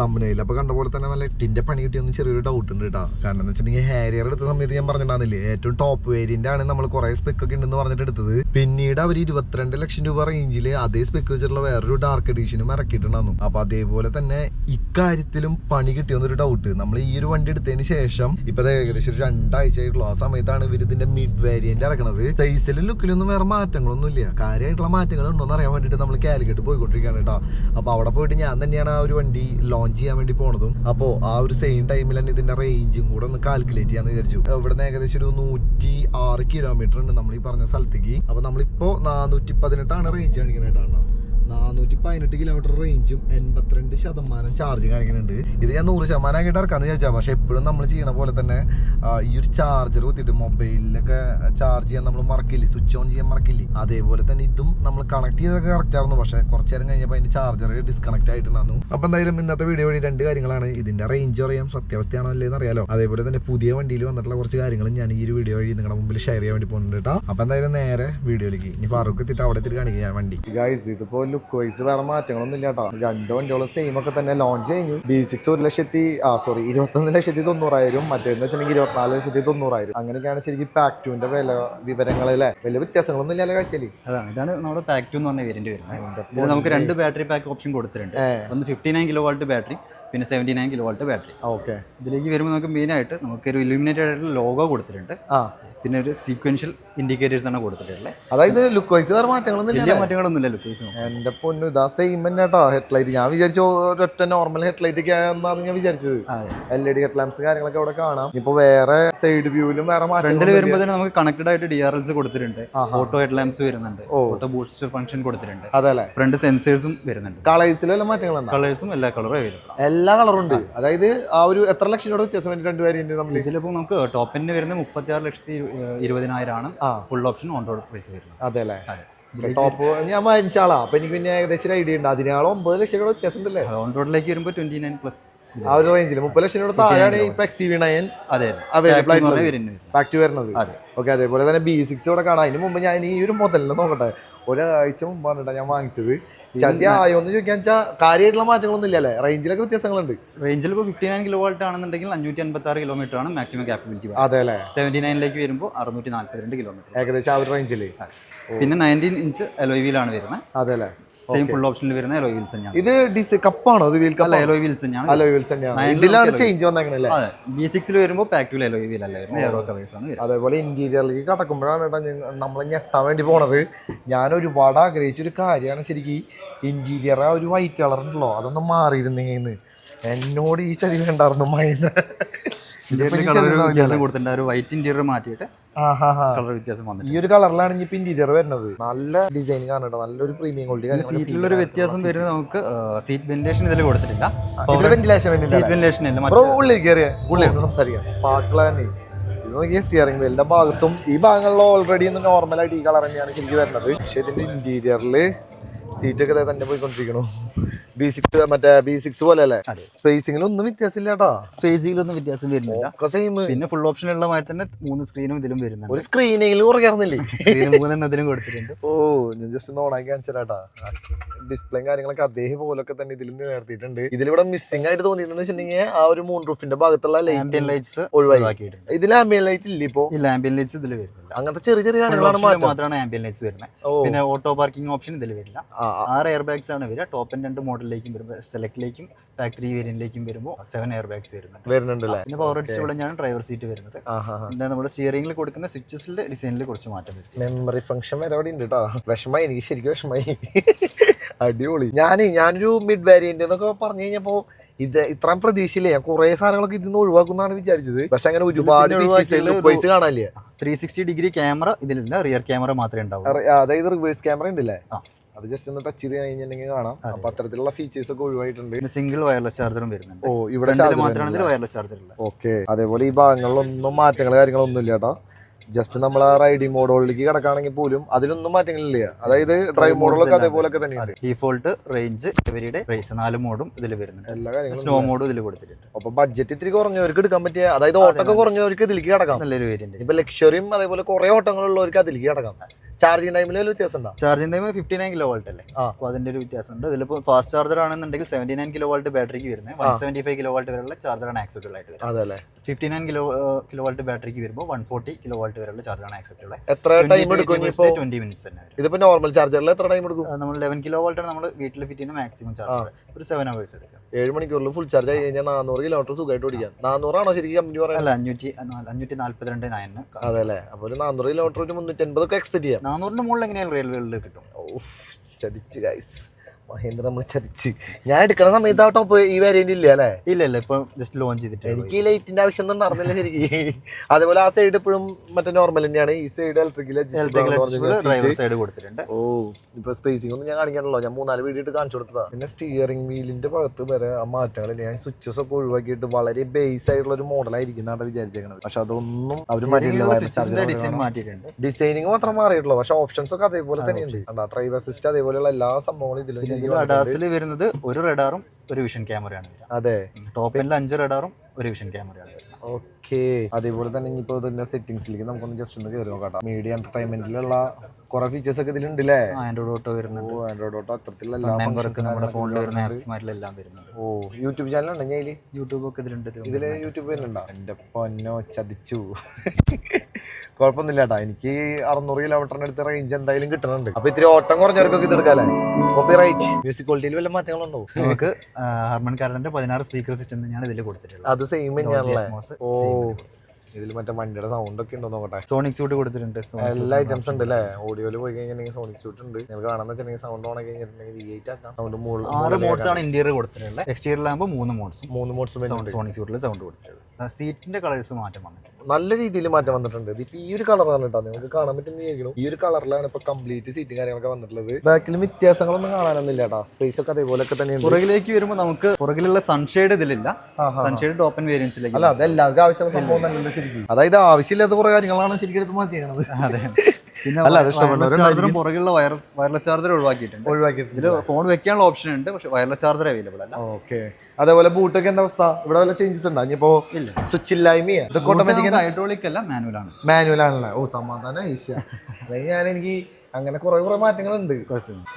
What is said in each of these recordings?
തമ്പനയിൽ അപ്പൊ കണ്ട പോലെ തന്നെ നല്ല ടിന്റെ പണി കിട്ടിയൊന്നും ചെറിയൊരു ഡൗട്ട് ഉണ്ട് കേട്ടോ കാരണം എന്ന് വെച്ചിട്ടുണ്ടെങ്കിൽ ഹാരിയർ എടുത്ത സമയത്ത് ഞാൻ പറഞ്ഞിട്ടുണ്ടായിരുന്നില്ലേ ഏറ്റവും ടോപ്പ് വേരിയന്റ് ആണ് നമ്മൾ കുറെ സ്പെക്ക് ഒക്കെ ഉണ്ടെന്ന് പറഞ്ഞിട്ട് എടുത്തത്. പിന്നീട് അവർ ഇരുപത്തിരണ്ട് ലക്ഷം രൂപ റേഞ്ചിൽ അതേ സ്പെക്ക് വെച്ചിട്ടുള്ള വേറൊരു ഡാർക്ക് എഡീഷനും ഇറക്കിയിട്ടുണ്ടായിരുന്നു അപ്പൊ അതേപോലെ തന്നെ ഇക്കാര്യത്തിലും പണി കിട്ടിയൊന്നൊരു ഡൗട്ട് നമ്മൾ ഈ ഒരു വണ്ടി എടുത്തതിന് ശേഷം ഇപ്പൊ ഏകദേശം ഒരു രണ്ടാഴ്ച ആയിട്ടുള്ളൂ ആ സമയത്താണ് ഇവർ ഇതിന്റെ മിഡ് വേരിയന്റ് ഇറക്കുന്നത് സൈസിലും ലുക്കിലൊന്നും വേറെ മാറ്റങ്ങളൊന്നും ഇല്ല. കാര്യമായിട്ടുള്ള മാറ്റങ്ങൾ ഉണ്ടോ എന്ന് അറിയാൻ വേണ്ടിട്ട് നമ്മൾ കാലിക്കറ്റ് പോയിക്കൊണ്ടിരിക്കുകയാണ് കേട്ടോ അപ്പൊ അവിടെ പോയിട്ട് ഞാൻ തന്നെയാണ് ആ ഒരു വണ്ടി ലോഞ്ച് ചെയ്യാൻ വേണ്ടി പോണതും. അപ്പോ ആ ഒരു സെയിം ടൈമിൽ തന്നെ ഇതിന്റെ റേഞ്ചും കൂടെ ഒന്ന് കാൽക്കുലേറ്റ് ചെയ്യാന്ന് വിചാരിച്ചു. ഇവിടെ നിന്ന് ഏകദേശം ഒരു നൂറ്റി ആറ് കിലോമീറ്റർ ഉണ്ട് നമ്മൾ ഈ പറഞ്ഞ സ്ഥലത്തേക്ക്. അപ്പൊ നമ്മളിപ്പോ നാനൂറ്റി പതിനെട്ടാണ് റേഞ്ച് കാണിക്കുന്നത് കേട്ടോ നാനൂറ്റി പതിനെട്ട് കിലോമീറ്റർ റേഞ്ചും എൺപത്തിരണ്ട് ശതമാനം ചാർജ് കാണിക്കുന്നുണ്ട് ഇത് ഞാൻ നൂറ് ശതമാനം ആക്കിയിട്ട് ഇറക്കാന്ന് ചോദിച്ചാൽ പക്ഷെ എപ്പോഴും നമ്മൾ ചെയ്യണ പോലെ തന്നെ ഈ ഒരു ചാർജർ കുത്തിയിട്ട് മൊബൈലിലൊക്കെ ചാർജ് ചെയ്യാൻ നമ്മൾ മറക്കില്ലേ? സ്വിച്ച് ഓൺ ചെയ്യാൻ മറക്കില്ലേ? അതേപോലെ തന്നെ ഇതും നമ്മൾ കണക്ട് ചെയ്തൊക്കെ കറക്റ്റ് ആയിരുന്നു. പക്ഷെ കുറച്ച് നേരം കഴിഞ്ഞപ്പോൾ അതിന്റെ ചാർജർ ഡിസ്കണക്ട് ആയിട്ടുണ്ടായിരുന്നു. അപ്പൊ എന്തായാലും ഇന്നത്തെ വീഡിയോ വഴി രണ്ട് കാര്യങ്ങളാണ്. ഇതിന്റെ റേഞ്ച് അറിയാം സത്യാവസ്ഥയാണോ അല്ലേന്ന് അറിയാലോ. അതേപോലെ തന്നെ പുതിയ വണ്ടിയിൽ വന്നിട്ടുള്ള കുറച്ച് കാര്യങ്ങളും ഞാൻ ഈ ഒരു വീഡിയോ വഴി നിങ്ങളുടെ മുമ്പിൽ ഷെയർ ചെയ്യാൻ വേണ്ടി പോകുന്നുണ്ട് കേട്ടോ. അപ്പൊ എന്തായാലും നേരെ വീഡിയോയിലേക്ക് ഇനി ഫാറൂഖ് എത്തിയിട്ട് അവിടെ എത്തിയിട്ട് കാണിക്കുക വണ്ടി. ഗൈസ് ഇതിപ്പോ ലുക്ക് വൈസ് വേറെ മാറ്റങ്ങളൊന്നും ഇല്ല കേട്ടോ രണ്ട് വണ്ടികളും സെയിം ഒക്കെ തന്നെ ലോഞ്ച് കഴിഞ്ഞു. ബി സിക്സ് ഒരു ലക്ഷത്തി ആ സോറി ഇരുപത്തൊന്ന് ലക്ഷത്തി തൊണ്ണൂറായിരം മറ്റേന്ന് വെച്ചിട്ടുണ്ടെങ്കിൽ ഇരുപത്തിനാല് ലക്ഷത്തി തൊണ്ണൂറായിരം. അങ്ങനെയൊക്കെയാണ് ശരിക്കും പാക്ടുവിന്റെ വില വിവരങ്ങളല്ലേ വലിയ വ്യത്യാസങ്ങളൊന്നും ഇല്ലല്ലോ കാഴ്ചയിൽ അതാണ് ഇതാണ് നമ്മുടെ പാക്ക് ടു എന്ന് പറഞ്ഞ വേരിയന്റ് വരുന്നത്. നമുക്ക് രണ്ട് ബാറ്ററി പാക്ക് ഓപ്ഷൻ കൊടുത്തിട്ടുണ്ട്. ഒന്ന് fifty nine kilo watt battery പിന്നെ seventy nine kilo watt battery okay ഇതിലേക്ക് വരുമ്പോൾ നമുക്ക് മെയിനായിട്ട് നമുക്കൊരു ഇലുമിനേറ്റഡ് ആയിട്ടുള്ള ലോഗോ കൊടുത്തിട്ടുണ്ട്. ആ. പിന്നെ ഒരു സീക്വൻഷ്യൽ ഇൻഡിക്കേറ്റേഴ്സ് ആണ് കൊടുത്തിട്ടുള്ളത്. അതായത് ലുക്ക് വൈസ് വേറെ മാറ്റങ്ങളൊന്നും ഇല്ല വലിയ മാറ്റങ്ങളൊന്നും ഇല്ല ലുക്ക് വൈസ് എന്റെ പൊന്നു ഇതാ സെയിം തന്നെ കേട്ടോ ഹെഡ്ലൈറ്റ് ഞാൻ വിചാരിച്ചു ഒരൊറ്റ നോർമൽ ഹെഡ്ലൈറ്റ് ഒക്കെ ആണെന്നാണ് ഞാൻ വിചാരിച്ചത്. L E D head lamps കാര്യങ്ങളൊക്കെ അവിടെ കാണാം. ഇപ്പൊ വേറെ സൈഡ് വ്യൂവിലും വേറെ ഫ്രണ്ടിൽ വരുമ്പോൾ തന്നെ നമുക്ക് കണക്റ്റഡ് ആയിട്ട് ഡി ആർ എൽസ് കൊടുത്തിട്ടുണ്ട്. ഓട്ടോ ഹെഡ് ലാംപ്സ് വരുന്നുണ്ട്. ഓട്ടോ ബൂസ്റ്റർ ഫംഗ്ഷൻ കൊടുത്തിട്ടുണ്ട്. അതല്ലേ ഫ്രണ്ട് സെൻസേഴ്സും വരുന്നുണ്ട്. കളേഴ്സിലും എല്ലാം മാറ്റങ്ങളുണ്ടോ കളേഴ്സും എല്ലാ കളറും അവൈലബിൾ എല്ലാ കളറും ഉണ്ട് അതായത് ആ ഒരു എത്ര ലക്ഷം രൂപ വ്യത്യാസം രണ്ട് വേരിയന്റ് നമ്മൾ ഇതിലിപ്പോൾ നമുക്ക് ടോപ്പിന് വരുന്നത് മുപ്പത്തി ആറ് ലക്ഷത്തി ഇരുപതിനായിരം ആണ് full option on road price വരുന്നത്. അതെ. അല്ലേ ടോപ്പ് ഞാൻ വാങ്ങിച്ചാളാ. അപ്പൊ എനിക്ക് പിന്നെ ഏകദേശം ഒരു ഐഡിയ ഉണ്ട്. അതിനാളും ഒമ്പത് ലക്ഷം രൂപ വ്യത്യാസം ഉണ്ടല്ലേ? ഓൺ റോഡിലേക്ക് വരുമ്പോൾ ട്വന്റി നയൻ പ്ലസ് ആ ഒരു റേഞ്ചിൽ മുപ്പത് ലക്ഷം രൂപ താഴെയാണ് ഇപ്പൊ എക്സ് വി നയൻ ഫാക്ട് വരുന്നത്. ഓക്കെ അതേപോലെ തന്നെ ബി സിക്സ് കൂടെ കാണാം. അതിന് മുമ്പ് ഞാൻ ഈ ഒരു മുതലിൽ നോക്കട്ടെ. ഒരാഴ്ച മുമ്പാണ് കേട്ടോ ഞാൻ വാങ്ങിച്ചത്. ചന്തി ആയോ എന്ന് ചോദിക്കാൻ വെച്ചാൽ കാര്യമായിട്ടുള്ള മാറ്റങ്ങളൊന്നും ഇല്ലല്ലേ? റേഞ്ചിലൊക്കെ വ്യത്യാസങ്ങളുണ്ട്. റേഞ്ചിൽ ഇപ്പോൾ ഫിഫ്റ്റി നയൻ കിലോ വാൾട്ട് ആണെന്നുണ്ടെങ്കിൽ അഞ്ഞൂറ്റി അൻപത്തി ആറ് കിലോമീറ്റർ ആണ് മാക്സിമം കാപ്പബിലിറ്റി അതെ അല്ലേ സെവന്റി നയനിലേക്ക് വരുമ്പോൾ അറുന്നൂറ്റി നാൽപ്പത്തിരണ്ട് കിലോമീറ്റർ ഏകദേശം ആ ഒരു റേഞ്ചിൽ പിന്നെ നയന്റീൻ ഇഞ്ച് എലോയ് വീലാണ് വരുന്നത്. അതെ അല്ലേ സെയിം ഫുൾ ഓപ്ഷനിൽ വരുന്ന എലോയ് വീൽസ് തന്നെയാണ്. ഇത് ഡിസ് കപ്പാണോ? അത് വീൽ കപ്പ് എലോയ് വീൽസ് തന്നെയാണ്. അലോയ് വീൽസ് തന്നെയാണ്. ഇതിലാണ് ചേഞ്ച് വന്നേക്കണല്ലേ അതെ. ബി സിക്സിൽ വരുമ്പോൾ പാക്ടൂൽ എലോയ് വീൽ അല്ല വരുന്നത്. എയറോ കവേഴ്സ് ആണ് അതേപോലെ ഇന്റീരിയറിലേക്ക് കടക്കുമ്പോഴാണ് കേട്ടോ നമ്മൾ ഞെട്ടാൻ വേണ്ടി പോണത്. ഞാൻ ഒരുപാട് ആഗ്രഹിച്ച ഒരു കാര്യമാണ് ശരിക്കും ഇന്റീരിയർ ആ ഒരു വൈറ്റ് കളർ ഉണ്ടല്ലോ അതൊന്നും മാറിയിരുന്നെങ്കിൽ എന്നോട് ഈ ചതി വേണ്ടായിരുന്നു മൈന. ഇന്റീരിയർ കളർ വ്യത്യാസം കൊടുത്തിട്ടുണ്ട്. ഒരു വൈറ്റ് ഇന്റീരിയർ മാറ്റിയിട്ട് കളർ വ്യത്യാസം ഈ ഒരു കളറിലാണ് ഇനി ഇന്റീരിയർ വരുന്നത്. നല്ല ഡിസൈൻ കാണട്ടോ നല്ലൊരു പ്രീമിയം ക്വാളിറ്റി സീറ്റിലൊരു ഒരു വ്യത്യാസം വരുന്നത് നമുക്ക് സീറ്റ് വെന്റിലേഷൻ ഇതിൽ കൊടുത്തിട്ടില്ല. വെന്റിലേഷൻ സീറ്റ് വെന്റിലേഷൻ ഇല്ല ഉള്ളിൽ കയറിയ ഉള്ളിൽ ഒന്ന് സംസാരിക്കാം. പാട്ടുള്ള തന്നെ. ഇത് നോക്കിയ സ്റ്റിയറിംഗ് വീലിന്റെ ഭാഗത്തും ഈ ഭാഗങ്ങളിൽ ഓൾറെഡി ഒന്ന് നോർമലായിട്ട് ഈ കളർ തന്നെയാണ് ശരിക്കും വരുന്നത്. പക്ഷെ ഇതിന്റെ ഇന്റീരിയറിൽ സീറ്റൊക്കെ തന്നെ പോയിക്കൊണ്ടിരിക്കണു. ബി സിക്സ് മറ്റേ ബി സിക്സ് പോലെ അല്ലേ. സ്പേസിംഗിൽ ഒന്നും വ്യത്യാസമില്ല കേട്ടോ സ്പേസിലൊന്നും വ്യത്യാസം വരുന്നില്ല. സെയിം പിന്നെ ഫുൾ ഓപ്ഷനുള്ള മാതിരി തന്നെ മൂന്ന് സ്ക്രീനും ഇതിലും വരുന്നുണ്ട്. ഒരു സ്ക്രീനെങ്കിലും കുറയ്ക്കാറുന്നില്ലേ മൂന്നെണ്ണത്തിലും കൊടുത്തിട്ടുണ്ട്. ഓ ഞാൻ ജസ്റ്റ് ഒന്ന് ഓണാക്കി കാണിച്ചാട്ടാ ഡിസ്പ്ലേയും കാര്യങ്ങളൊക്കെ അതേപോലൊക്കെ തന്നെ ഇതിൽ നിർത്തിയിട്ടുണ്ട് ഇതിലിവിടെ മിസ്സിംഗ് ആയിട്ട് തോന്നിയെന്ന് വെച്ചിട്ടുണ്ടെങ്കിൽ ആ ഒരു മൂൺ റൂഫിന്റെ ഭാഗത്തുള്ള ലൈറ്റ് ലൈറ്റ്സ് ഒഴിവാക്കി. ഒഴിവാക്കിയിട്ടുണ്ട്. ഇതിൽ ആംബിയൻ ലൈറ്റ് ഇല്ല ഇപ്പോ? ഇല്ല ആംബിയൻ ലൈറ്റ്സ് ഇതിൽ വരുന്നില്ല. അങ്ങനത്തെ ചെറിയ ചെറിയ കാര്യങ്ങളാണ് മാത്രമാണ് ആംബിയൻ ലൈറ്റ്സ് വരുന്നത്. പിന്നെ ഓട്ടോ പാർക്കിംഗ് ഓപ്ഷൻ ഇതിൽ വരില്ല. ആറ് എയർ ബാഗ്സ് ആണ് വരിക. ടോപ്പ് ആൻഡ് രണ്ട് മോഡലിലേക്കും വരുമ്പോൾ സെലക്ടിലേക്കും ഫാക്ടറി വേരിയന്റിലേക്കും വരുമ്പോൾ സെവൻ എയർ ബാഗ്സ് വരുന്നുണ്ട് പിന്നെ പവർ ഞാൻ ഡ്രൈവർ സീറ്റ് വരുന്നത്. പിന്നെ നമ്മുടെ സ്റ്റിയറിംഗിൽ കൊടുക്കുന്ന സ്വിച്ചസിന്റെ ഡിസൈനിൽ കുറച്ച് മാറ്റം വരും മെമ്മറി ഫംഗ്ഷൻ വരെ അവിടെ ഉണ്ട് കേട്ടോ വിഷമായി എനിക്ക് ശരിക്കും വിഷമായി. അടിപൊളി. ഞാൻ ഞാനൊരു മിഡ് വേരിയന്റ് എന്നൊക്കെ പറഞ്ഞു കഴിഞ്ഞപ്പോ ഇത് ഇത്രയും പ്രതീക്ഷയില്ലേ. ഞാൻ കുറെ സാധനങ്ങളൊക്കെ ഇതിന്ന് ഒഴിവാക്കുന്നാണ് വിചാരിച്ചത്. പക്ഷെ അങ്ങനെ ഒരുപാട് പൈസ കാണാനില്ല. ത്രീ സിക്സ്റ്റി ഡിഗ്രി ക്യാമറ ഇതിലില്ല റിയർ ക്യാമറ മാത്രമേ ഉണ്ടാവൂ അതായത് റിവേഴ്സ് ക്യാമറ ഉണ്ടല്ലേ? ആ. അത് ജസ്റ്റ് ഒന്ന് ടച്ച് ചെയ്ത് കഴിഞ്ഞിട്ടുണ്ടെങ്കിൽ കാണാം. അപ്പൊ അത്തരത്തിലുള്ള ഫീച്ചേഴ്സ് ഒക്കെ ഒഴിവായിട്ടുണ്ട്. സിംഗിൾ വയർലെസ് ചാർജറും വരുന്നുണ്ട്. ഓ ഇവിടെ മാത്രമാണ് വയർലെസ് ചാർജർ ഓക്കെ അതേപോലെ ഈ ഭാഗങ്ങളിലൊന്നും മാറ്റങ്ങൾ കാര്യങ്ങളൊന്നും ഇല്ല കേട്ടോ. ജസ്റ്റ് നമ്മൾ ആ റൈഡിംഗ് മോഡുകളിലേക്ക് കിടക്കുകയാണെങ്കിൽ പോലും അതിലൊന്നും മാറ്റങ്ങളില്ല. അതായത് ഡ്രൈവ് മോഡുകളൊക്കെ അതേപോലെ തന്നെയാണ് ഡിഫോൾട്ട് റേഞ്ച് ഇവരുടെ റേസ് നാല് മോഡും ഇതിൽ വരുന്നുണ്ട്. എല്ലാ കാര്യങ്ങളും സ്നോ മോഡും ഇതിൽ കൊടുത്തിട്ടുണ്ട്. അപ്പൊ ബഡ്ജറ്റ് ഇത്തിരി കുറഞ്ഞവർക്ക് എടുക്കാൻ പറ്റിയ അതായത് ഓട്ടൊക്കെ കുറഞ്ഞവർക്ക് ഇതിലേക്ക് കിടക്കാം. നല്ലൊരു വേരിയന്റ് ഇപ്പൊ ലക്ഷറിയും അതേപോലെ കുറെ ഓട്ടങ്ങളുള്ളവർക്ക് അതിലേക്ക് കിടക്കാം. ചാർജിങ് ടൈമിൽ വലിയ വ്യത്യാസം ഉണ്ടോ charging time fifty nine kilo volt അല്ലേ. അപ്പോൾ അതിന്റെ ഒരു വ്യത്യാസമുണ്ട്. ഇതിലിപ്പോൾ ഫാസ്റ്റ് ചാർജർ ആണെന്നുണ്ടെങ്കിൽ സെവന്റി നയൻ കിലോ വോൾട്ട് ബാറ്ററിക്ക് വരുന്നത്. One seventy five kilo volt വരെയുള്ള ചാർജറാണ് ആക്സെപ്റ്റബിൾ ആയിട്ട് വരുന്നത്. അതെ fifty nine kilo kilo volt ബാറ്ററിക്ക് വരുമ്പോൾ വൺ ഫോർട്ടി കിലോ വോൾട്ട് വരെയുള്ള ചാർജറാണ് ആക്സെപ്റ്റബിൾ എത്ര ടൈം എടുക്കും ട്വന്റി മിനിറ്റ്സ് തന്നെ ഇതിപ്പോൾ ഇതിപ്പോ നോർമൽ ചാർജറിൽ എത്ര ടൈം എടുക്കും? നമ്മൾ ലെവൻ കിലോ വോൾട്ടാണ് നമ്മൾ വീട്ടിൽ ഫിറ്റ് ചെയ്യുന്ന മാക്സിമം ചാർജർ ഒരു സെവൻ അവേഴ്സ് എടുക്കാം. ഏഴ് മണിക്കൂറിൽ ഫുൾ ചാർജ് ആയി കഴിഞ്ഞാൽ നാനൂറ് കിലോമീറ്റർ സുഖമായിട്ട് ഓടിക്കാം. നാനൂറാണോ ശരിക്കും കമ്പനി പറയുന്നത്? അല്ല അഞ്ഞൂറ്റി അഞ്ഞൂറ്റി നാല്പത്തിരണ്ട് നയൻ അതെ അല്ലേ? അപ്പോൾ ഒരു നാനൂറ് കിലോമീറ്റർ ഒരു മുന്നൂറ്റി അൻപതൊക്കെ എക്സ്പെക്ട് ചെയ്യാം. നാനൂറിന്റെ മുകളിൽ എങ്ങനെയാലും റെയിൽവേകളിൽ കിട്ടും. ഉഫ്, ചതിച്ച് ഗൈസ് മഹേന്ദ്ര നമ്മൾ ചതിച്ച്. ഞാൻ എടുക്കുന്ന സമയത്ത് ആ ടോപ്പ് ഈ വേരിയന്റ് ഇല്ല അല്ലേ? ഇല്ല ഇല്ല ഇപ്പൊ ജസ്റ്റ് ലോഞ്ച് ചെയ്തിട്ട് എനിക്ക് ഈ ലൈറ്റിന്റെ ആവശ്യം ഒന്നും നടന്നില്ല ശരിക്കും. അതേപോലെ ആ സൈഡ് ഇപ്പോഴും മറ്റേ നോർമൽ തന്നെയാണ്. ഈ സൈഡ് ഇലക്ട്രിക്കൽ കൊടുത്തിട്ടുണ്ട്. ഓ ഇപ്പൊ സ്പേസിംഗ് ഒന്നും ഞാൻ കാണിക്കാനല്ലോ ഞാൻ മൂന്നാൽ വീഡിയോ കാണിച്ചു കൊടുത്തതാ. പിന്നെ സ്റ്റിയറിംഗ് വീലിന്റെ ഭാഗത്ത് വരെ ആ മാറ്റങ്ങൾ ഞാൻ സ്വിച്ചസ് ഒക്കെ ഒഴിവാക്കിയിട്ട് വളരെ ബേസ് ആയിട്ടുള്ള ഒരു മോഡലായിരിക്കും എന്നാണ് വിചാരിച്ചേക്കണത്. പക്ഷെ അതൊന്നും അവർ മാറ്റിയിട്ടുണ്ട്. ഡിസൈനിങ് മാത്രം മാറിയിട്ടുള്ളൂ. പക്ഷെ ഓപ്ഷൻസ് ഒക്കെ അതേപോലെ തന്നെയുണ്ട്. ഡ്രൈവ് അസിസ്റ്റ് അതേപോലെയുള്ള എല്ലാ സംഭവങ്ങളും ഇതിലും ഇതിൽ അഡാസിൽ വരുന്നത് ഒരു റെഡാറും ഒരു വിഷൻ ക്യാമറയാണ് അതെ. ടോപ്പ് എൻഡിൽ അഞ്ച് റെഡാറും ഒരു വിഷൻ ക്യാമറയാണ് വരുന്നത് ഓക്കെ അതേപോലെ തന്നെ ഇനിയിപ്പോ ഇതിന്റെ സെറ്റിംഗ്സിലേക്ക് നമുക്കൊന്ന് ജസ്റ്റ് ഒന്ന് കയറി നോക്കാം മീഡിയ എന്റർടൈൻമെന്റിലുള്ള കുറെ ഫീച്ചേഴ്സ് ഒക്കെ ഇതിലുണ്ട് അല്ലേ ആൻഡ്രോയിഡ് ഓട്ടോ വരുന്നുണ്ട്. ഓ ആൻഡ്രോയിഡ് ഓട്ടോ functions നമ്മുടെ ഫോണിൽ വരുന്ന. ആപ്സ്മാരിലെല്ലാം വരുന്നുണ്ട്. ഓ യൂട്യൂബ് ചാനൽ ഉണ്ടോ ഞാൻ യൂട്യൂബ് ഒക്കെ ഇതിലുണ്ട് ഇതിൽ ഇതിൽ യൂട്യൂബ് വരുന്നുണ്ടോ? എന്റെ പൊന്നോ ചതിച്ചു. കുഴപ്പമൊന്നുമില്ല കേട്ടോ. എനിക്ക് അറുന്നൂറ് കിലോമീറ്ററിന് അടുത്ത് റേഞ്ച് എന്തായാലും കിട്ടുന്നുണ്ട്. അപ്പൊ ഇത്തിരി ഓട്ടം കുറഞ്ഞവർക്കൊക്കെ ഇത് എടുക്കാല്ലേ? കോപ്പി റൈറ്റ് മ്യൂസിക് ക്വാളിറ്റിയിൽ വല്ല മാറ്റങ്ങളുണ്ടോ നമുക്ക് ഹാർമൺ കാരന്റെ പതിനാറ് സ്പീക്കർ സിസ്റ്റം ഞാൻ ഇതിൽ കൊടുത്തിട്ടുള്ളത്. അത് സെയിം തന്നെയാണല്ലേ? ഓ. Oh. ഇതിൽ മറ്റേ വണ്ടിയുടെ സൗണ്ട് ഒക്കെ ഉണ്ടോ നോക്കട്ടെ. സോണിക് സൂട്ട് കൊടുത്തിട്ടുണ്ട്. എല്ലാ ഐറ്റംസ് ഉണ്ട് അല്ലേ? ഓഡിയോയിൽ പോയി കഴിഞ്ഞിട്ടുണ്ടെങ്കിൽ സോണിക് സൂട്ട് ഉണ്ട്. നിങ്ങൾക്ക് കാണാൻ വെച്ചിട്ടുണ്ടെങ്കിൽ സൗണ്ട് ഓൺ കഴിഞ്ഞിട്ടുണ്ടെങ്കിൽ വി എയ്റ്റ് ആക്കാം. സൗണ്ട് ആറ് മോഡ്സ് ആണ് ഇന്റീരിയർ കൊടുത്തിട്ടുള്ളത്. എക്സ്റ്റീരിയറിലാകുമ്പോൾ മൂന്ന് മോഡ്സ് മൂന്ന് മോഡ്സ് സോണിക് സൂട്ടിൽ സൗണ്ട് കൊടുത്തിട്ടുണ്ട് സീറ്റിന്റെ കളേഴ്സ് മാറ്റം വന്നിട്ടുണ്ട്. നല്ല രീതിയിൽ മാറ്റം വന്നിട്ടുണ്ട്. ഇതിപ്പോ ഈ ഒരു കളറാണ് കേട്ടോ. നിങ്ങൾക്ക് കാണാൻ പറ്റുന്ന ഈ ഒരു കളറിലാണ് ഇപ്പൊ കംപ്ലീറ്റ് സീറ്റും കാര്യങ്ങളൊക്കെ വന്നിട്ടുള്ളത്. ബാക്കിൽ വ്യത്യാസങ്ങളൊന്നും കാണാനൊന്നും ഇല്ല കേട്ടോ. സ്പേസ് ഒക്കെ അതേപോലെ ഒക്കെ തന്നെയുണ്ട് പുറകിലേക്ക് വരുമ്പോൾ നമുക്ക് പുറകിലുള്ള സൺഷെയ്ഡ് ഇതിലില്ല. സൺഷെയ്ഡ് ഓപ്പൺ വേരിയൻസിലേക്ക് അല്ല അത് എല്ലാവർക്കും ആവശ്യമുള്ള സംഭവം ശരിക്കും. അതായത് ആവശ്യമില്ലാത്ത കുറെ കാര്യങ്ങളാണ് ശരിക്കും എടുത്ത് അതെ. പിന്നെ അല്ല, ചാർജറും പുറകിലുള്ള വയർലെസ് വയർലെസ് ചാർജർ ഒഴിവാക്കിയിട്ടുണ്ട്. ഒഴിവാക്കിയിട്ടുണ്ട്. ഇതിൽ ഫോൺ വെക്കാനുള്ള ഓപ്ഷൻ ഉണ്ട് പക്ഷെ വയർലെസ് ചാർജർ അവൈലബിൾ അല്ല. ഓക്കെ. അതേപോലെ ബൂട്ടൊക്കെ എന്താ അവസ്ഥ? ഇവിടെ വല്ല ചേഞ്ചസ് ഉണ്ടോ? ഇനിയിപ്പോ ഇല്ല. സ്വിച്ച് ഇല്ലായ്മയാ? ഇതൊക്കെ ഓട്ടോമാറ്റിക് ഹൈഡ്രോളിക് അല്ല മാനുവൽ ആണ്. മാനുവൽ ആണല്ലേ? ഓ സമാധാന ഈശ്വര. അല്ലെങ്കിൽ ഞാൻ എനിക്ക് അങ്ങനെ കുറെ കുറെ മാറ്റങ്ങളുണ്ട്.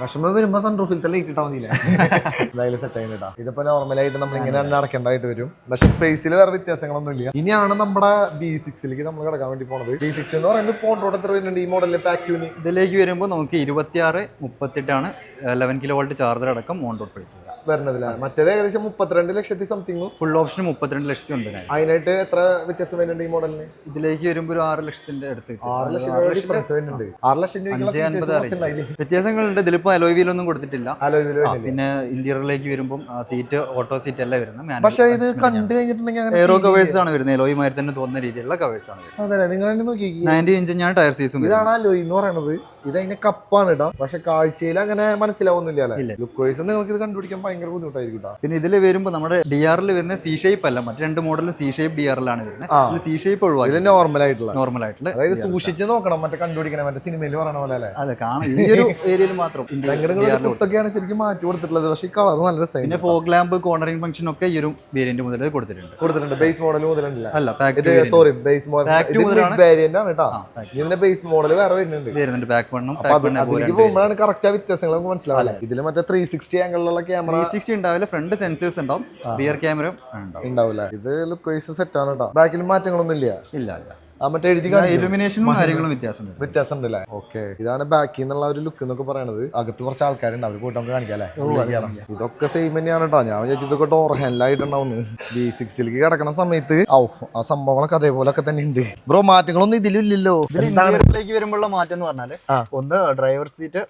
വിഷമം വരുമ്പോ സൺറൂഫിൽ ലൈറ്റ് ഇട്ടാ മതിയില്ല? എന്തായാലും സെറ്റ് ആയിട്ടാ ഇതിപ്പോ നോർമലായിട്ട് നമ്മൾ ഇങ്ങനെ നടക്കേണ്ടതായിട്ട് വരും. പക്ഷെ സ്പേസിൽ വേറെ വ്യത്യാസങ്ങളൊന്നും ഇല്ല. ഇനിയാണ് നമ്മുടെ ബി സിക്സിലേക്ക് നമ്മൾ കിടക്കാൻ വേണ്ടി പോണത്. ബി സിക്സ് എന്ന് പറയുന്നത് റോഡ് എത്ര വരുന്നുണ്ട് ഈ മോഡലിൽ പാക്ടൂന് ഇതിലേക്ക് വരുമ്പോൾ നമുക്ക് ഇരുപത്തിയാറ് മുപ്പത്തെട്ടാണ് ലെവൻ കിലോ വോൾട്ട് ചാർജർ അടക്കം ഓൺ റോഡ് പ്രൈസ് വരാം. വരുന്നതില്ല മറ്റേത് ഏകദേശം മുപ്പത്തിരണ്ട് ലക്ഷത്തി സംതിങ് ഫുൾ ഓപ്ഷൻ മുപ്പത്തിരണ്ട് ലക്ഷത്തി ഉണ്ട് അതിനായിട്ട് എത്ര വ്യത്യാസം വരുന്നുണ്ട് ഈ മോഡലിന് ഇതിലേക്ക് വരുമ്പോൾ ഒരു ആറ് ലക്ഷത്തിന്റെ അടുത്ത്. ആറ് ലക്ഷം ആറ് ലക്ഷം വ്യത്യാസങ്ങളുണ്ട്. ഇതിലിപ്പോ അലോയ് വീലൊന്നും കൊടുത്തിട്ടില്ല? പിന്നെ ഇന്റീരിയറിലേക്ക് വരുമ്പോൾ സീറ്റ് ഓട്ടോ സീറ്റ് അല്ല വരുന്നത്. പക്ഷേ ഇത് കണ്ടു കഴിഞ്ഞിട്ടുണ്ടെങ്കിൽ എയറോ കവേഴ്സ് ആണ് വരുന്നത്. എലോയ് മാതിരി തന്നെ തോന്നുന്ന രീതിയിലുള്ള കവേഴ്സ് ആണ് നയന്റി ഇഞ്ച് ഞാൻ ടയർ സീസും ഇതാണ് അലോയി ലോയി എന്ന് പറയുന്നത്. ഇത് അതിന്റെ കപ്പാണ് കേട്ടോ പക്ഷെ കാഴ്ചയിൽ അങ്ങനെ മനസ്സിലാവുന്നില്ല ലുക്ക് വൈസ് നിങ്ങൾക്ക് ഇത് കണ്ടുപിടിക്കാൻ ഭയങ്കര ബുദ്ധിമുട്ടായിരിക്കും കേട്ടോ പിന്നെ ഇതിൽ വരുമ്പോൾ നമ്മുടെ ഡി ആറിൽ വരുന്ന സി ഷേപ്പ് അല്ല മറ്റു രണ്ട് മോഡലും സി ഷേപ്പ് ഡി ആറിലാണ് വരുന്നത്. സി ഷേപ്പ് ഒഴിവാക്കി. നോർമൽ ആയിട്ടുള്ള. നോർമൽ ആയിട്ടുള്ള അതായത് സൂക്ഷിച്ച് നോക്കണം മറ്റേ കണ്ടുപിടിക്കണം മറ്റേ സിനിമയിൽ പറയണ പോലെ അല്ലേ? അതെ കാണാം. ഈ ഒരു ഏരിയയിൽ മാത്രം കുത്തൊക്കെയാണ് ശരിക്കും മാറ്റി കൊടുത്തിട്ടുള്ളത്. പക്ഷേ കളർ നല്ല രസം പിന്നെ ഫോഗ് ലാമ്പ് കോർണറിംഗ് ഫംഗ്ഷൻ ഒക്കെ ഈ ഒരു വേരിയന്റ് മുതൽ കൊടുത്തിട്ടുണ്ട്. കൊടുത്തിട്ടുണ്ട്. ബേസ് മോഡൽ മുതലുണ്ടല്ല? അല്ല സോറി ബേസ് മോഡൽ. വേരിയന്റ് ആണ് കേട്ടോ ഇതിന്റെ ബേസ് മോഡൽ വേറെ വരുന്നുണ്ട്. വരുന്നുണ്ട് ബാക്ക് വണ്ണും അപ്പൊ അത് അതിലേക്ക് പോകുമ്പോഴാണ് കറക്റ്റ് ആ വ്യത്യാസങ്ങൾ നമുക്ക് മനസ്സിലാവില്ല ഇതിൽ മറ്റേ ത്രീ സിക്സ്റ്റി ആംഗിളിലുള്ള ക്യാമറ ത്രീ സിക്സ്റ്റി ഉണ്ടാവില്ല ഫ്രണ്ട് സെൻസേഴ്സ് ഉണ്ടാവും റിയർ ക്യാമറ ഉണ്ടാവില്ല. ഇത് ലുക്ക് വൈസ് സെറ്റ് ആണ് കേട്ടോ ബാക്കിൽ മാറ്റങ്ങളൊന്നും ഇല്ല. ഇല്ല ഇല്ല. മറ്റേ എഴുതി ഇലുമിനേഷനും കാര്യങ്ങളും വ്യത്യാസം വരും വ്യത്യാസം ഉണ്ടല്ലേ ഓക്കെ. ഇതാണ് ബാക്കിൽ നിന്നുള്ള ഒരു ലുക്ക് എന്നൊക്കെ പറയണത്. അകത്ത് കുറച്ച് ആൾക്കാരുണ്ട്. അവർ പോയിട്ട് നമുക്ക് കാണിക്കാം അല്ലേ? ഇതൊക്കെ സെയിം തന്നെയാണ് കേട്ടോ ഞാൻ വിചാരിച്ചു ഇതൊക്കെ ഡോർ ഹാൻഡിലായിട്ടുണ്ടാവുന്നു ബി സിക്സിലേക്ക് കിടക്കുന്ന സമയത്ത് ഔ ആ സംഭവങ്ങളൊക്കെ അതേപോലെ ഒക്കെ തന്നെ ഉണ്ട്. ബ്രോ മാറ്റങ്ങളൊന്നും ഇതിലില്ലല്ലോ. വരുമ്പോഴുള്ള മാറ്റം എന്ന് പറഞ്ഞാൽ ഒന്ന് ഡ്രൈവർ സീറ്റ്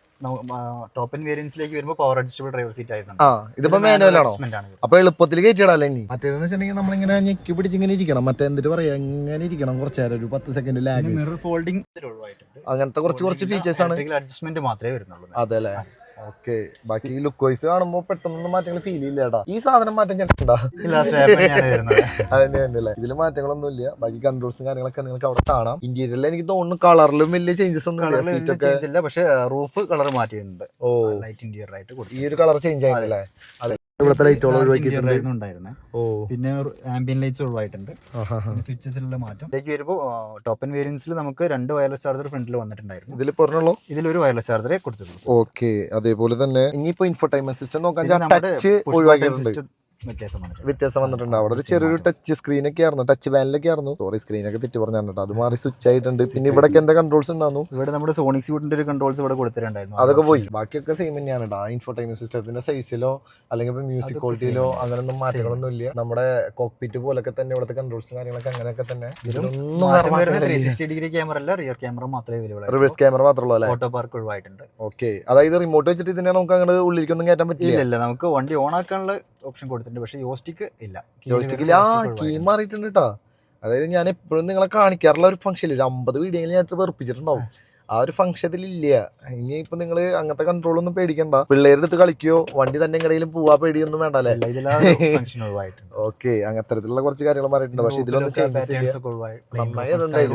ടോപ്പ് എൻ വേരിയൻസിലേക്ക് വരുമ്പോൾ പവർ അഡ്ജസ്റ്റബിൾ ഡ്രൈവർ സീറ്റ് ആയിരുന്നു ആ ഇതിപ്പോ മാനുവൽ ആണോ? ആണ് അപ്പൊ എളുപ്പത്തിൽ കയറ്റിയിടാല്ലേ ഇനി? മറ്റേതെന്ന് വെച്ചിട്ടുണ്ടെങ്കിൽ നമ്മളിങ്ങനെ ഞെക്കി പിടിച്ച് ഇങ്ങനെ ഇരിക്കണം. മറ്റേ എന്തിട്ട് പറയാ ഇങ്ങനെ ഇരിക്കണം കുറച്ച് നേരം ഒരു പത്ത് സെക്കൻഡ് ലാഗ് മിറർ ഫോൾഡിംഗ് അങ്ങനത്തെ കുറച്ച് കുറച്ച് ഫീച്ചേഴ്സ് ആണ്. അഡ്ജസ്റ്റ്മെന്റ് മാത്രമേ വരുന്നുള്ളൂ. അതെ അല്ലേ? ഓക്കെ ബാക്കി ലുക്ക് വൈസ് കാണുമ്പോ പെട്ടെന്നൊന്നും മാറ്റങ്ങൾ ഫീൽ ചെയ്യില്ലടാ ഈ സാധനം മാറ്റം ഞാൻ അതന്നെ ഇതിൽ മാറ്റങ്ങളൊന്നും ഇല്ല ബാക്കി കൺട്രോൾസും കാര്യങ്ങളൊക്കെ നിങ്ങൾക്ക് അവിടെ കാണാം. ഇന്റീരിയറിൽ എനിക്ക് തോന്നുന്നു കളറിലും വലിയ ചേഞ്ചസ് ഒന്നും ഇല്ല. സീറ്റ് ഒക്കെ പക്ഷേ റൂഫ് കളർ മാറ്റിയിട്ടുണ്ട്. ഓ. ലൈറ്റ് ഇന്റീരിയർ ആയിട്ട് ഈ ഒരു കളർ ചേഞ്ച് ആയില്ലേ അതെ. ഇവിടുത്തെ ലൈറ്റുകൾ Dark ഒഴിവാക്കിയിട്ടുണ്ട്. interior ആയിരുന്നു ഉണ്ടായിരുന്നത് ഓ. പിന്നെ ആംബിയൻ ലൈറ്റ്സ് ഒഴിവായിട്ടുണ്ട്. സ്വിച്ചസിലുള്ള മാറ്റം. ഇതിലേക്ക് വരുമ്പോൾ ടോപ്പ് ആൻഡ് വേരിയൻസിൽ നമുക്ക് രണ്ട് വയർലെസ് ചാർജർ ഫ്രണ്ടിൽ വന്നിട്ടുണ്ടായിരുന്നു. ഇതിൽ പറഞ്ഞോളൂ ഇതിലൊരു വയർലെസ് ചാർജറെ കൊടുത്തിട്ടുള്ളൂ. ഓക്കെ അതേപോലെ തന്നെ ഇനിയിപ്പോ ഇൻഫോടൈൻമെന്റ് സിസ്റ്റം നോക്കാൻ ടച്ച് ഒഴിവാക്കിയിട്ടുണ്ട്. വ്യത്യാസം വന്നിട്ടുണ്ട്. അവിടെ ഒരു ചെറിയൊരു ടച്ച് സ്ക്രീൻ ഒക്കെ ആയിരുന്നു. ടച്ച് പാനലൊക്കെ ആയിരുന്നു. സോറി സ്ക്രീനൊക്കെ തെറ്റി പറഞ്ഞു അത് മാറി സ്വിച്ച് ആയിട്ടുണ്ട്. പിന്നെ ഇവിടെ എന്താ കൺട്രോൾസ് ഉണ്ടായിരുന്നു? ഇവിടെ നമ്മുടെ സോണിക് സ്യൂട്ടിന്റെ ഒരു കൺട്രോൾസ് ഇവിടെ കൊടുത്തിട്ടുണ്ടായിരുന്നു. അതൊക്കെ പോയി. ബാക്കിയൊക്കെ സെയിം തന്നെയാണ് ആ ഇൻഫോർടൈൻമെന്റ് സിസ്റ്റത്തിന്റെ സൈസിലോ അല്ലെങ്കിൽ ഇപ്പൊ മ്യൂസിക് ക്വാളിറ്റിയിലോ അങ്ങനെയൊന്നും മാറ്റങ്ങളൊന്നും ഇല്ല. നമ്മുടെ കോക്പിറ്റ് പോലൊക്കെ തന്നെ ഇവിടുത്തെ കൺട്രോൾസ് കാര്യങ്ങളൊക്കെ അങ്ങനെയൊക്കെ തന്നെ. ഡിഗ്രി ക്യാമറ അല്ല റിയർ ക്യാമറ മാത്രമേ റിവേഴ്സ് ക്യാമറ മാത്രമല്ലോ അല്ലേ? ഓട്ടോ പാർക്ക് ഒഴിവായിട്ടുണ്ട്. ഓക്കെ അതായത് റിമോട്ട് വെച്ചിട്ട് ഇതിനെ നമുക്ക് അങ്ങനെ ഉള്ളിലേക്കൊന്നും കയറ്റാൻ പറ്റില്ല. നമുക്ക് വണ്ടി ഓൺ ആക്കാനുള്ള ഓപ്ഷൻ കൊടുത്തിട്ടുണ്ട് പക്ഷേ യോസ്റ്റിക്ക് ഇല്ല. ജോയിസ്റ്റിക്കിൽ ആ കീ. മാറിയിട്ടുണ്ട് കേട്ടോ അതായത് ഞാൻ എപ്പോഴും നിങ്ങളെ കാണിക്കാറുള്ള ഒരു ഫംഗ്ഷൻ ഒരു അമ്പത് വീഡിയോ ഞാൻ വെറുപ്പിച്ചിട്ടുണ്ടാവും. ആ. ഒരു ഫംഗ്ഷനിൽ ഇല്ല. ഇനി ഇപ്പൊ നിങ്ങൾ അങ്ങനത്തെ കൺട്രോൾ ഒന്നും പേടിക്കണ്ട. പിള്ളേരുടെ അടുത്ത് കളിക്കോ? വണ്ടി തന്നെ എങ്ങനെയും പോവാ പേടിയൊന്നും വേണ്ട അല്ലേ? ഓക്കെ അങ്ങനത്തരത്തിലുള്ള കുറച്ച് കാര്യങ്ങൾ പറഞ്ഞിട്ടുണ്ട് പക്ഷെ ഇതിലൊന്നും നന്നായി.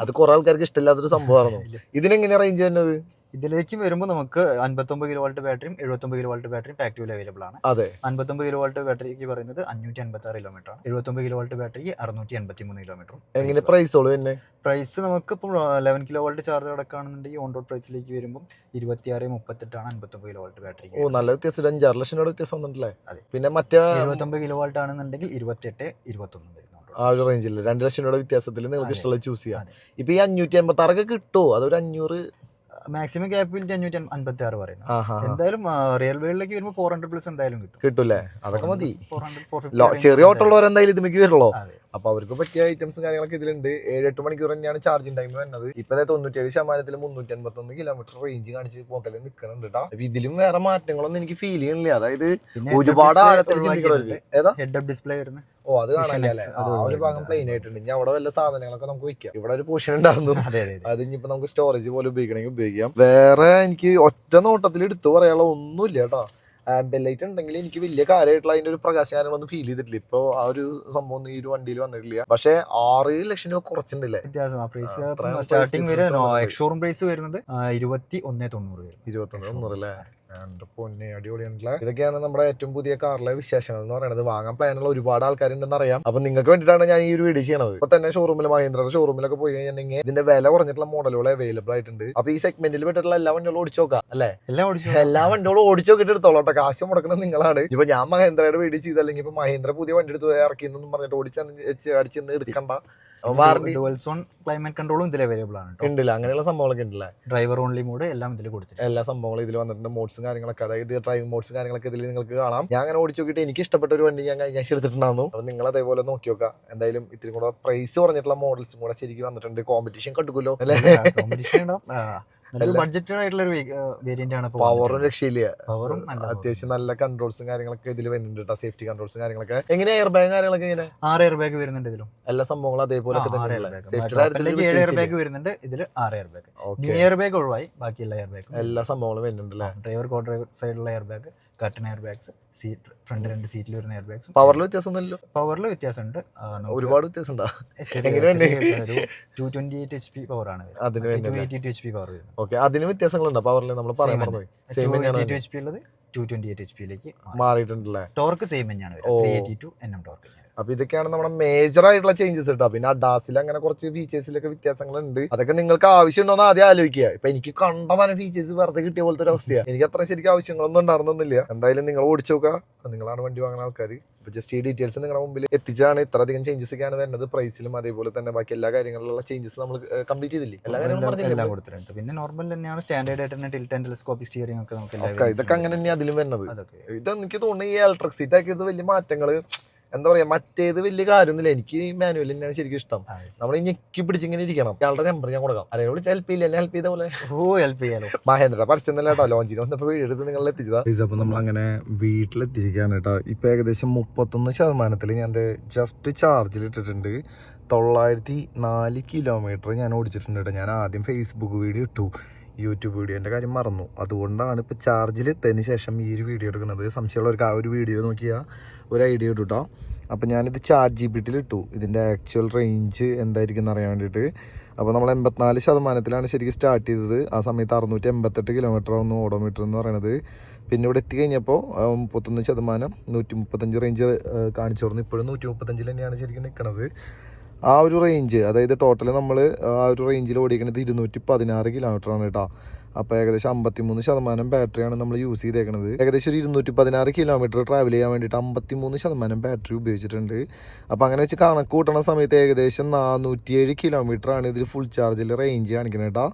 അത് കുറെ ആൾക്കാർക്ക് ഇഷ്ടമില്ലാത്തൊരു സംഭവമായിരുന്നു ഇതിനെങ്ങനെ ഇതിനെങ്ങനെയാ റേഞ്ച് വരുന്നത്? ഇതിലേക്ക് വരുമ്പോൾ നമുക്ക് അൻപത്തൊമ്പത് കിലോ വാൾട്ട് ബാറ്ററിയും എഴുപത്തൊമ്പത് കിലോ വാൾട്ട് ബാറ്ററിയും പാക്റ്റൂൽ അവൈലബിൾ ആണ്. അതെ. അൻപത്തൊമ്പത് കിലോ വാൾട്ട് ബാറ്ററിക്ക് പറയുന്നത് അഞ്ഞൂറ്റി അൻപത്തി ആറ് കിലോമീറ്റർ ആണ്. എഴുപത്തൊമ്പത് കിലോ വാൾട്ട് ബാറ്ററിക്ക് അറുന്നൂറ്റി എൺപത്തി മൂന്ന് കിലോമീറ്ററും എങ്ങനെ പ്രൈസോളൂ തന്നെ പ്രൈസ് നമുക്ക് ഇപ്പോൾ ലെവൻ കിലോ വാൾട്ട് ചാർജ് അടക്കുകയാണെന്നുണ്ടെങ്കിൽ ഓൺ റോഡ് പ്രൈസിലേക്ക് വരുമ്പോൾ ഇരുപത്തി ആറ് മുപ്പത്തെട്ടാണ് അൻപത്തൊമ്പത് കിലോ വാൾട്ട് ബാറ്ററി ഓ നല്ല വ്യത്യാസം അഞ്ചാറ് ലക്ഷം രൂപ വ്യത്യാസം വന്നിട്ടില്ലേ? അതെ. പിന്നെ മറ്റേ എഴുപത്തൊമ്പത് കിലോ വാൾട്ട് ആണെന്നുണ്ടെങ്കിൽ ഇരുപത്തെട്ട് ഇരുപത്തൊന്നും വരുന്നുണ്ട് ആ ഒരു റേഞ്ചിൽ രണ്ട് ലക്ഷം രൂപയുടെ വ്യത്യാസത്തിൽ നിങ്ങൾക്ക്. ഇഷ്ടമുള്ള ചൂസ് ചെയ്യാം. ഇപ്പൊ ഈ അഞ്ഞൂറ്റി അൻപത്തി ആറൊക്കെ കിട്ടുമോ അതൊരു അഞ്ഞൂറ് മാക്സിമം ക്യാപ്പബിലിറ്റി അഞ്ഞൂറ്റി അൻപത്തി ആറ് പറയുന്നത് എന്തായാലും റിയൽ വേൾഡിലേക്ക് വരുമ്പോൾ ഫോർ ഹൺഡ്രഡ് പ്ലസ് എന്തായാലും കിട്ടും. കിട്ടൂലേ അതൊക്കെ മതി. ചെറിയ ഓട്ടോ ഉള്ളവരെന്തായാലും ഇത് മിക്ക വരുള്ളൂ. അതെ. അപ്പൊ അവർക്ക് പറ്റിയ ഐറ്റംസും കാര്യങ്ങളൊക്കെ ഇതിലുണ്ട്. ഏഴ് എട്ട് മണിക്കൂർ തന്നെയാണ് ചാർജിങ് ടൈം വരുന്നത്. ഇപ്പൊ ദേ തൊണ്ണൂറ്റേഴ് ശതമാനത്തിൽ മുന്നൂറ്റി അൻപത്തി ഒന്ന് കിലോമീറ്റർ റേഞ്ച് കാണിച്ച് പോത്തൽ നിൽക്കുന്നുണ്ട് കേട്ടോ അപ്പൊ ഇതിലും വേറെ മാറ്റങ്ങളൊന്നും എനിക്ക് ഫീൽ ചെയ്യുന്നില്ല. അതായത് ഒരുപാട് ആഴത്തിൽ ഏതാ? ഹെഡ് അപ്പ് ഡിസ്പ്ലേ വരുന്നത് ഓ അത് കാണാനല്ലേ ആ ഒരു ഭാഗം പ്ലെയിൻ ആയിട്ടുണ്ട്. ഇനി അവിടെ വല്ല സാധനങ്ങളൊക്കെ നമുക്ക് വെക്കാം. ഇവിടെ ഒരു പോഷൻ ഉണ്ടായിരുന്നു. അത് ഇനിയിപ്പോ നമുക്ക് സ്റ്റോറേജ് പോലെ ഉപയോഗിക്കണമെങ്കിൽ ഉപയോഗിക്കാം. വേറെ എനിക്ക് ഒറ്റ നോട്ടത്തിൽ എടുത്തു പറയാനുള്ള ഒന്നുമില്ല കേട്ടോ ആംബിയൻ ലൈറ്റ് ഉണ്ടെങ്കിൽ എനിക്ക് വലിയ കാര്യമായിട്ടുള്ള അതിന്റെ ഒരു പ്രകാശം കാര്യങ്ങളൊന്നും ഫീൽ ചെയ്തിട്ടില്ല. ഇപ്പൊ ആ ഒരു സംഭവം ഒന്നും ഈ ഒരു വണ്ടിയിൽ വന്നിട്ടില്ല. പക്ഷെ ആറ് ലക്ഷം രൂപ കുറച്ചിട്ടുണ്ടല്ലേ? സ്റ്റാർട്ടിംഗ്. എക്സ്ഷോറൂം പ്രൈസ് വരുന്നത് ഇരുപത്തി ഒന്നേ തൊണ്ണൂറ് അല്ലേ? ഇരുപത്തൊന്ന് തൊണ്ണൂറല്ലേ എന്റെ പൊന്നെ അടിപൊളിയാണല്ലേ ഇതൊക്കെയാണ് നമ്മുടെ ഏറ്റവും പുതിയ കാറിലെ വിശേഷങ്ങൾ എന്ന് പറയുന്നത്. വാങ്ങാൻ പ്ലാനുള്ള ഒരുപാട് ആൾക്കാരുണ്ടെന്ന് അറിയാം. അപ്പൊ നിങ്ങൾക്ക് വേണ്ടിയിട്ടാണ് ഞാൻ ഈ ഒരു വീഡിയോ ചെയ്യണത്. ഇപ്പൊ തന്നെ ഷോറൂമിൽ മഹീന്ദ്രയുടെ ഷോറൂമിലൊക്കെ പോയി കഴിഞ്ഞിട്ടുണ്ടെങ്കിൽ ഇതിന്റെ വില കുറഞ്ഞിട്ടുള്ള മോഡലുകൾ അവൈലബിൾ ആയിട്ടുണ്ട്. അപ്പൊ ഈ സെഗ്മെന്റിൽ പെട്ടിട്ടുള്ള എല്ലാ വണ്ടികളും ഓടിച്ചു നോക്കാം അല്ലെ? എല്ലാ ഓടിച്ചു എല്ലാ വണ്ടികളും ഓടിച്ചു നോക്കിയിട്ട് എടുത്തോളാം കേട്ടോ. കാശ് മുടക്കുന്നത് നിങ്ങളാണ്. ഇപ്പൊ ഞാൻ മഹേന്ദ്രയുടെ വീഡിയോ ചെയ്തല്ലെങ്കിൽ ഇപ്പൊ മഹേന്ദ്ര പുതിയ വണ്ടി എടുത്ത് ഇറക്കി എന്നും പറഞ്ഞിട്ട് ഓടിച്ചു അടിച്ചെന്ന് എടുക്കണ്ട. ഡുവൽ സോൺ ക്ലൈമറ്റ് കൺട്രോളും ഇതിൽ അവൈലബിൾ ആണ് കേട്ടോ ഉണ്ടല്ല? അങ്ങനെയുള്ള സംഭവങ്ങളൊക്കെ ഉണ്ടല്ലേ? ഡ്രൈവർ ഓൺലി മോഡ് എല്ലാം ഇതിൽ കൊടുത്തിട്ടുണ്ട്. എല്ലാ സംഭവങ്ങളും ഇതിൽ വന്നിട്ടുണ്ട്. മോഡ്സും കാര്യങ്ങളൊക്കെ. അതായത് ഡ്രൈവിംഗ് മോഡ്സും കാര്യങ്ങളൊക്കെ ഇതിൽ നിങ്ങൾക്ക് കാണാം. ഞാൻ അങ്ങനെ ഓടിച്ചു നോക്കിയിട്ട് എനിക്ക് ഇഷ്ടപ്പെട്ട ഒരു വണ്ടി ഞാൻ കഴിഞ്ഞ ആഴ്ച എടുത്തിട്ടുണ്ടായിരുന്നു. അപ്പോൾ നിങ്ങൾ അതേപോലെ നോക്കി നോക്കാം എന്തായാലും ഇത്തിരി കൂടെ പ്രൈസ് പറഞ്ഞിട്ടുള്ള മോഡൽസും കൂടെ ശരിക്കും വന്നിട്ടുണ്ട്. കോമ്പറ്റീഷൻ കണ്ടുക്കുമല്ലോ അല്ലെ? കോമ്പറ്റീഷൻ പവറും രക്ഷയില്ല? പവറും അത്യാവശ്യം നല്ല കൺട്രോൾസും കാര്യങ്ങളൊക്കെ ഇതിൽ വരുന്നുണ്ട് സേഫ്റ്റി കൺട്രോൾസും കാര്യങ്ങളൊക്കെ. എങ്ങനെ എയർ ബാഗ് കാര്യങ്ങളൊക്കെ ഇങ്ങനെ? ആറ് എയർ ബാഗ് വരുന്നുണ്ട് ഇതിലും. എല്ലാ സംഭവങ്ങളും അതേപോലെ ഏഴ് എയർ ബാഗ് വരുന്നുണ്ട് ഇതിൽ ആറ് എയർ ബാഗ് എയർ ബാഗ് ഒഴിവായി ബാക്കി എല്ലാ എയർ ബാഗ് എല്ലാ സംഭവങ്ങളും വരുന്നുണ്ട് ഡ്രൈവർ കോ ഡ്രൈവർ സൈഡിലുള്ള air bag curtain air bags seat front രണ്ട് സീറ്റിൽ വരുന്ന എയർ ബാഗ്സും. പവറിൽ വ്യത്യാസമൊന്നുമില്ലല്ലോ? പവറിൽ വ്യത്യാസമുണ്ട്. ഒരുപാട് വ്യത്യാസം ഒരു two twenty eight H P പവറാണ് അതിന് eighty two H P power വരുന്നത്. ഓക്കെ അതിന് വ്യത്യാസങ്ങളുണ്ടോ പവറിൽ നമ്മൾ പറയാൻ തന്നെയാണ് എച്ച് പി ഉള്ളത് ടു ട്വന്റി എയ്റ്റ് എച്ച് പിയിലേക്ക് മാറിയിട്ടുണ്ടല്ലേ? ടോർക്ക് സെയിം തന്നെയാണ്. Three eighty two N M torque അപ്പൊ ഇതൊക്കെയാണ് നമ്മുടെ മേജർ ആയിട്ടുള്ള ചേഞ്ചസ് കേട്ടോ പിന്നെ അഡാസിൽ അങ്ങനെ കുറച്ച് ഫീച്ചേഴ്സിലൊക്കെ വ്യത്യാസങ്ങളുണ്ട്. അതൊക്കെ നിങ്ങൾക്ക് ആവശ്യമുണ്ടോന്ന് ആദ്യം ആലോചിക്കുക. ഇപ്പൊ എനിക്ക് കണ്ടമാനം ഫീച്ചേഴ്സ് വെറുതെ കിട്ടിയ പോലത്തെ ഒരു അവസ്ഥയാണ് എനിക്ക് അത്ര ശരിക്കും ആവശ്യങ്ങളൊന്നും ഉണ്ടായിരുന്നില്ല. എന്തായാലും നിങ്ങൾ ഓടിച്ചു നോക്കുക. നിങ്ങളാണ് വണ്ടി വാങ്ങുന്ന ആൾക്കാർ ഇപ്പൊ ജസ്റ്റ് ഈ ഡീറ്റെയിൽസ് നിങ്ങളുടെ മുമ്പിൽ എത്തിച്ചാണ് ഇത്ര അധികം ചേഞ്ചസ് ഒക്കെയാണ് വരുന്നത്. പ്രൈസിലും അതേപോലെ തന്നെ ബാക്കി എല്ലാ കാര്യങ്ങളിലുള്ള ചേഞ്ചസ് നമ്മൾ കംപ്ലീറ്റ് ചെയ്തില്ലേ? എല്ലാ കാര്യങ്ങളും കൊടുത്തിട്ടുണ്ട്. പിന്നെ നോർമൽ തന്നെയാണ് സ്റ്റാൻഡേർഡ് ആയിട്ട് തന്നെ ടിൽറ്റ് ആൻഡ് ടെലിസ്കോപ്പിക് സ്റ്റിയറിംഗ് ഒക്കെ നമുക്ക് ഇതൊക്കെ അങ്ങനെ തന്നെ അതിലും വരുന്നത്. ഇത് എനിക്ക് തോന്നുന്നു ഈ ഇലക്ട്രിക് സീറ്റ് ആക്കിയത് വലിയ മാറ്റങ്ങൾ എന്താ പറയാ മറ്റേത് വലിയ കാര്യമൊന്നുമില്ല. എനിക്ക് മാനുവൽ തന്നെയാണ് ശരിക്കും ഇഷ്ടം. നമ്മൾ ഞെക്കി പിടിച്ചിങ്ങനെ ഇരിക്കണം. ഇയാളുടെ നമ്പർ ഞാൻ കൊടുക്കാം. അല്ലെങ്കിൽ വിളിച്ച് ഹെൽപ്പ് ചെയ്യില്ല? എന്നെ ഹെൽപ്പ് ചെയ്ത പോലെ. ഓ ഹെൽപ്പ് ചെയ്യാനോ മഹേന്ദ്ര പരസ്യം തന്നെ കേട്ടോ. ലോഞ്ചിന് വന്നപ്പോൾ വീടെടുത്ത് നിങ്ങൾ എത്തിച്ചതാ. അപ്പൊ നമ്മൾ അങ്ങനെ വീട്ടിലെത്തിയിരിക്കുകയാണ് കേട്ടോ. ഇപ്പൊ ഏകദേശം മുപ്പത്തൊന്ന് ശതമാനത്തിൽ ഞാൻ ജസ്റ്റ് ചാർജിൽ ഇട്ടിട്ടുണ്ട്. തൊള്ളായിരത്തി നാല് കിലോമീറ്റർ ഞാൻ ഓടിച്ചിട്ടുണ്ട് കേട്ടോ. ഞാൻ ആദ്യം ഫേസ്ബുക്ക് വീഡിയോ ഇട്ടു. യൂട്യൂബ് വീഡിയോന്റെ കാര്യം മറന്നു. അതുകൊണ്ടാണ് ഇപ്പോൾ ചാർജിൽ ഇട്ടതിന് ശേഷം ഈ ഒരു വീഡിയോ എടുക്കുന്നത്. സംശയമുള്ളവർക്ക് ആ ഒരു വീഡിയോ നോക്കിയാൽ ഒരു ഐഡിയ ഇട്ടു കേട്ടോ അപ്പോൾ ഞാനിത് ചാർജ് ജി ടിയിൽ ഇട്ടു. ഇതിന്റെ ആക്ച്വൽ റേഞ്ച് എന്തായിരിക്കും എന്ന് അറിയാൻ വേണ്ടിയിട്ട്. അപ്പോൾ നമ്മൾ എൺപത്തിനാല് ശതമാനത്തിലാണ് ശരിക്കും സ്റ്റാർട്ട് ചെയ്തത്. ആ സമയത്ത് അറുന്നൂറ്റി എൺപത്തെട്ട് കിലോമീറ്റർ ആവുന്നു ഓഡോമീറ്റർ എന്ന് പറയുന്നത് പിന്നെ ഇവിടെ എത്തി കഴിഞ്ഞപ്പോൾ മുപ്പത്തൊന്ന് ശതമാനം നൂറ്റി മുപ്പത്തഞ്ച് റേഞ്ച് കാണിച്ചു തുറന്നു ഇപ്പോഴും നൂറ്റി മുപ്പത്തഞ്ചിൽ തന്നെയാണ് ശരിക്കും നിൽക്കുന്നത് ആ ഒരു റേഞ്ച് അതായത് ടോട്ടൽ നമ്മൾ ആ ഒരു റേഞ്ചിൽ ഓടിക്കുന്നത് ഇരുന്നൂറ്റി പതിനാറ് കിലോമീറ്റർ ആണ് കേട്ടോ അപ്പോൾ ഏകദേശം അമ്പത്തിമൂന്ന് ശതമാനം ബാറ്ററിയാണ് നമ്മൾ യൂസ് ചെയ്തേക്കുന്നത് ഏകദേശം ഒരു ഇരുന്നൂറ്റി പതിനാറ് കിലോമീറ്റർ ട്രാവൽ ചെയ്യാൻ വേണ്ടിയിട്ട് അമ്പത്തിമൂന്ന് ശതമാനം ബാറ്ററി ഉപയോഗിച്ചിട്ടുണ്ട്. അപ്പോൾ അങ്ങനെ വെച്ച് കണക്ക് കൂട്ടണ സമയത്ത് ഏകദേശം നാനൂറ്റിയേഴ് കിലോമീറ്റർ ആണ് ഇതിൽ ഫുൾ ചാർജിൽ റേഞ്ച് കാണിക്കുന്നത് കേട്ടോ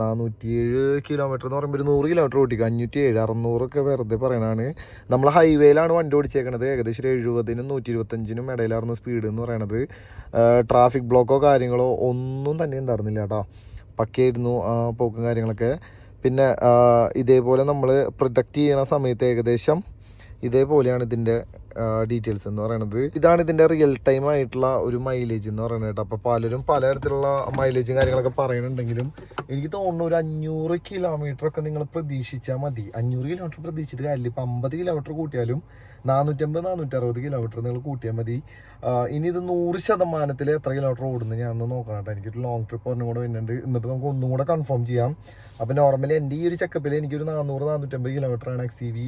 നാനൂറ്റിയേഴ് കിലോമീറ്റർ എന്ന് പറയുമ്പോൾ ഒരു നൂറ് കിലോമീറ്റർ ഓടിക്കും. അഞ്ഞൂറ്റി ഏഴ് അറുന്നൂറൊക്കെ വെറുതെ പറയണതാണ്. നമ്മൾ ഹൈവേയിലാണ് വണ്ടി ഓടിച്ചേക്കണത്. ഏകദേശം ഒരു എഴുപതിനും നൂറ്റി ഇരുപത്തഞ്ചിനും ഇടയിലായിരുന്നു സ്പീഡ് എന്ന് പറയണത്. ട്രാഫിക് ബ്ലോക്കോ കാര്യങ്ങളോ ഒന്നും തന്നെ ഉണ്ടായിരുന്നില്ല കേട്ടോ. പക്കയായിരുന്നു പോക്കും കാര്യങ്ങളൊക്കെ. പിന്നെ ഇതേപോലെ നമ്മൾ പ്രൊട്ടക്റ്റ് ചെയ്യണ സമയത്ത് ഏകദേശം ഇതേപോലെയാണ് ഇതിന്റെ ഡീറ്റെയിൽസ് എന്ന് പറയുന്നത് ഇതാണ് ഇതിന്റെ റിയൽ ടൈം ആയിട്ടുള്ള ഒരു മൈലേജ് എന്ന് പറയുന്നത് കേട്ടോ. അപ്പോൾ പലരും പലതരത്തിലുള്ള മൈലേജും കാര്യങ്ങളൊക്കെ പറയുന്നുണ്ടെങ്കിലും എനിക്ക് തോന്നുന്നു ഒരു അഞ്ഞൂറ് കിലോമീറ്റർ ഒക്കെ നിങ്ങൾ പ്രതീക്ഷിച്ചാൽ മതി. അഞ്ഞൂറ് കിലോമീറ്റർ പ്രതീക്ഷിച്ചിട്ട് കാര്യമില്ല. ഇപ്പം അമ്പത് കിലോമീറ്റർ കൂട്ടിയാലും നാനൂറ്റമ്പത് നാനൂറ്ററുപത് കിലോമീറ്റർ നിങ്ങൾ കൂട്ടിയാൽ മതി. ഇനി ഇത് നൂറ് ശതമാനത്തിൽ എത്ര കിലോമീറ്റർ ഓടുന്നു ഞാനൊന്ന് നോക്കണം കേട്ടോ. എനിക്കൊരു ലോങ് ട്രിപ്പ് ഒന്നും കൂടെ വരുന്നുണ്ട്. എന്നിട്ട് നമുക്ക് ഒന്നും കൂടെ കൺഫേം ചെയ്യാം. അപ്പോൾ നോർമലി എന്റെ ഈ ഒരു ചെക്കപ്പിൽ എനിക്കൊരു നാനൂറ് നാനൂറ്റമ്പത് കിലോമീറ്റർ ആണ് എക്സ് സി വി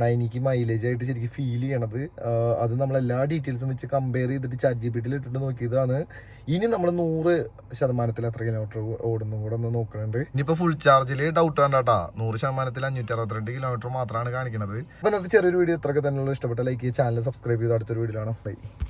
നയനിക്ക് മൈലേജ് ആയിട്ട് ശരിക്കും ഫീൽ ചെയ്യണത്. അത് നമ്മൾ എല്ലാ ഡീറ്റെയിൽസും വെച്ച് കമ്പയർ ചെയ്തിട്ട് ചാറ്റ് ജി പി ടിയിൽ ഇട്ടിട്ട് നോക്കിയതാണ്. ഇനി നമ്മൾ നൂറ് ശതമാനത്തിൽ എത്ര കിലോമീറ്റർ ഓടുന്നു കൂടെ ഒന്ന് നോക്കുന്നുണ്ട് ഇനിയിപ്പോൾ ഫുൾ ചാർജിൽ ഡൗട്ട് വേണ്ടാട്ടാ നൂറ് ശതമാനത്തിൽ അഞ്ഞൂറ്റി അറുപത്തിരണ്ട് കിലോമീറ്റർ മാത്രമാണ് കാണിക്കുന്നത് അപ്പോൾ ഇന്നത്തെ ചെറിയൊരു വീഡിയോ ഇത്രയൊക്കെ തന്നെയുള്ള ഇഷ്ടപ്പെട്ട ലൈക്ക് ചെയ്യുക ചാനൽ സബ്സ്ക്രൈബ് ചെയ്ത്. അടുത്തൊരു വീഡിയോ ആണ് ബൈ